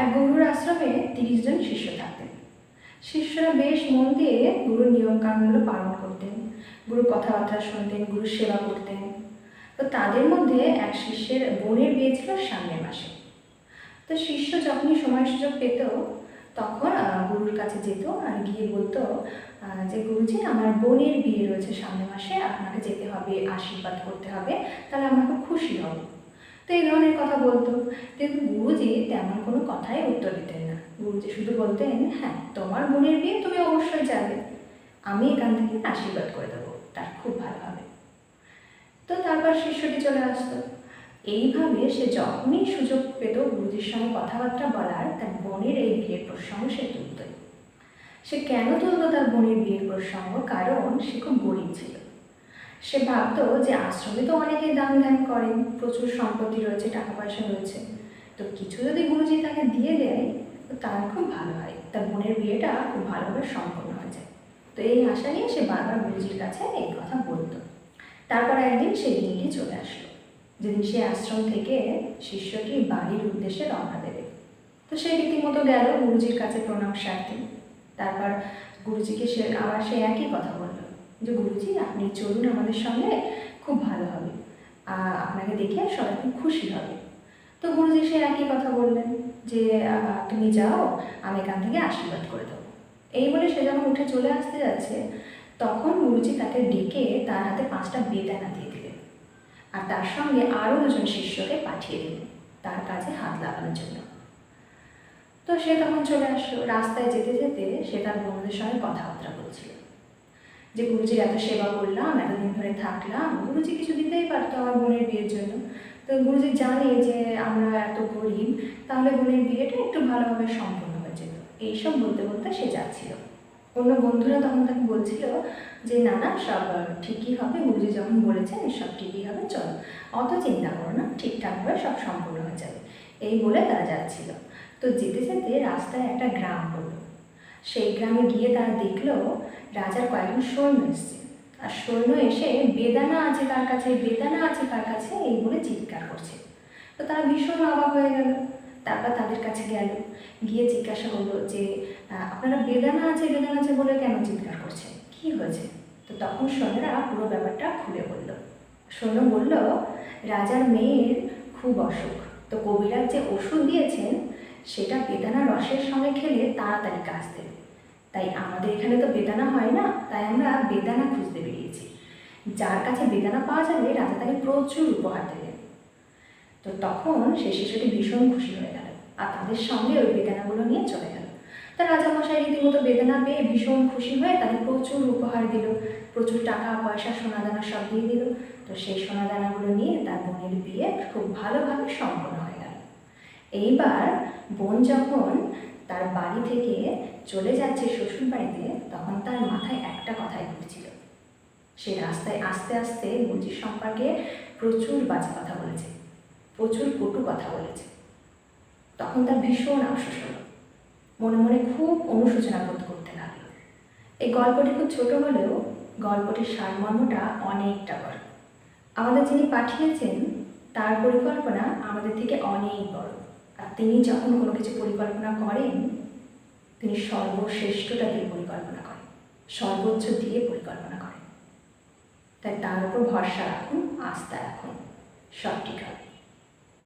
এক গুরুর আশ্রমে তিরিশ জন শিষ্য থাকতেন। শিষ্যরা বেশ মন দিয়ে গুরুর নিয়মকানুনগুলো পালন করতেন, গুরুর কথাবার্তা শুনতেন, গুরুর সেবা করতেন। তো তাদের মধ্যে এক শিষ্যের বোনের বিয়ে ছিল সামনের মাসে। তো শিষ্য যখনই সময় সুযোগ পেত, তখন গুরুর কাছে যেত আর গিয়ে বলতো যে গুরুজি, আমার বোনের বিয়ে রয়েছে সামনের মাসে, আপনাকে যেতে হবে, আশীর্বাদ করতে হবে, তাহলে আমরা খুব খুশি হব। তো এই ধরনের কথা বলতো। কিন্তু গুরুজি তেমন কোনো কথাই উত্তর দিতেন না। গুরুজি শুধু বলতেন হ্যাঁ তোমার বোনের বিয়ে তুমি অবশ্যই যাবে। আমি এখান থেকে আশীর্বাদ করে দেবো। তার খুব ভালো হবে। তো তারপর শিষ্যটি চলে আসতো। এইভাবে সে যখনই সুযোগ পেত, গুরুজির সঙ্গে কথাবার্তা বলার তার বোনের এই বিয়ের প্রসঙ্গ সে তুলতই সে কেন তুলতো তার বোনের বিয়ের প্রসঙ্গ? কারণ সে খুব গরিব ছিল। সে ভাবতো যে আশ্রমে তো অনেকে দান ধ্যান করেন, প্রচুর সম্পত্তি রয়েছে টাকা পয়সা রয়েছে। তো কিছু যদি গুরুজি তাকে দিয়ে দেয়, তো তার খুব ভালো হয়। তার বোনের বিয়েটা খুব ভালোভাবে সম্পন্ন হয়ে যায়। তো এই আশা নিয়ে সে বারবার গুরুজির কাছে এই কথা বলতো। তারপর একদিন সেই দিনটি চলে আসলো। যেদিন সে আশ্রম থেকে শিষ্যটি বাড়ির উদ্দেশ্যে রওনা দেবে। তো সে রীতিমতো গেল গুরুজির কাছে প্রণাম সারতে। তারপর গুরুজিকে সে, আবার সে একই কথা বলল। যে গুরুজি, আপনি চলুন আমাদের সঙ্গে, খুব ভালো হবে। আর আপনাকে দেখে সবাই খুব খুশি হবে। তো গুরুজি সে একই কথা বললেন যে তুমি যাও, আমি এখান থেকে আশীর্বাদ করে দেবো। এই বলে সে যখন উঠে চলে আসতে যাচ্ছে, তখন গুরুজি তাকে ডেকে তার হাতে পাঁচটা বেদানা দিয়ে দিলেন। আর তার সঙ্গে আরও দুজন শিষ্যকে পাঠিয়ে দিলেন, তার কাছে হাত লাগানোর জন্য। তো সে তখন চলে আসলো। রাস্তায় যেতে যেতে সে তার বন্ধুদের সঙ্গে কথাবার্তা বলছিল। যে গুরুজির এত সেবা করলাম, এতদিন ধরে থাকলাম, গুরুজি কিছু দিতেই পারতো আমার বোনের বিয়ের জন্য। তো গুরুজি জানে যে আমরা এত গরিব, তাহলে বোনের বিয়েটা একটু ভালোভাবে সম্পন্ন হয়ে যেত। এইসব বলতে বলতে সে যাচ্ছিল। অন্য বন্ধুরা তখন তাকে বলছিল যে, না না, সব ঠিকই হবে, গুরুজি যখন বলেছেন সব ঠিকই হবে, চলো। অত চিন্তা করো না, ঠিকঠাকভাবে সব সম্পূর্ণ হয়ে যাবে। এই বলে তারা যাচ্ছিল। তো যেতে যেতে রাস্তায় একটা গ্রাম পড়ল সেই গ্রামে গিয়ে তারা দেখল রাজার কয়েকজন সৈন্য এসছে। আর সৈন্য এসে, বেদানা আছে তার কাছে, বেদানা আছে তার কাছে, এই বলে চিৎকার করছে। তো তারা ভীষণ অবাক হয়ে গেল। তারপর তাদের কাছে গেল। গিয়ে জিজ্ঞাসা করল যে আপনারা বেদানা আছে বেদানা আছে বলে কেন চিৎকার করছেন? কি হয়েছে? তো তখন সৈন্যরা পুরো ব্যাপারটা খুলে বলল। সৈন্য বলল, রাজার মেয়ের খুব অসুখ। তো কবিরাজ যে ওষুধ দিয়েছেন সেটা বেদানা রসের সঙ্গে খেলে তাড়াতাড়ি কাজ দেবে। তাই আমাদের এখানে তো বেদানা হয় না, তাই আমরা বেদানা খুঁজতে বেরিয়েছি। যার কাছে বেদানা পাওয়া যাবে, রাজা তাকে প্রচুর উপহার দেবেন। তো তখন সে শিশুটি ভীষণ খুশি হয়ে গেল আর তাদের সঙ্গে ওই বেদানাগুলো নিয়ে চলে গেল। তা রাজামশাই রীতিমতো বেদনা পেয়ে ভীষণ খুশি হয়ে তাদের প্রচুর উপহার দিল, প্রচুর টাকা, পয়সা, সোনাদানা সব দিয়ে দিল। তো সেই সোনাদানাগুলো নিয়ে তার বোনের বিয়ে খুব ভালোভাবে সম্পন্ন হয়ে এইবার বোন যখন তার বাড়ি থেকে চলে যাচ্ছে শ্বশুর বাড়িতে তখন তার মাথায় একটা কথাই ঘুরছিল। সে রাস্তায় আস্তে আস্তে গুরুজির সম্পর্কে প্রচুর বাজে কথা বলেছে, প্রচুর কটু কথা বলেছে। তখন তার ভীষণ আফসোস হলো, মনে মনে খুব অনুশোচনা বোধ করতে লাগল। এই গল্পটি খুব ছোট হলেও গল্পটির সারমর্মটা অনেকটা বড়। আমাদের যিনি পাঠিয়েছেন, তার পরিকল্পনা আমাদের থেকে অনেক বড়। আর তিনি যখন কোনো কিছু পরিকল্পনা করেন, তিনি সর্বশ্রেষ্ঠটা দিয়ে পরিকল্পনা করেন, সর্বোচ্চ দিয়ে পরিকল্পনা করেন। তাই তার উপর ভরসা রাখুন, আস্থা রাখুন, সব ঠিক হবে।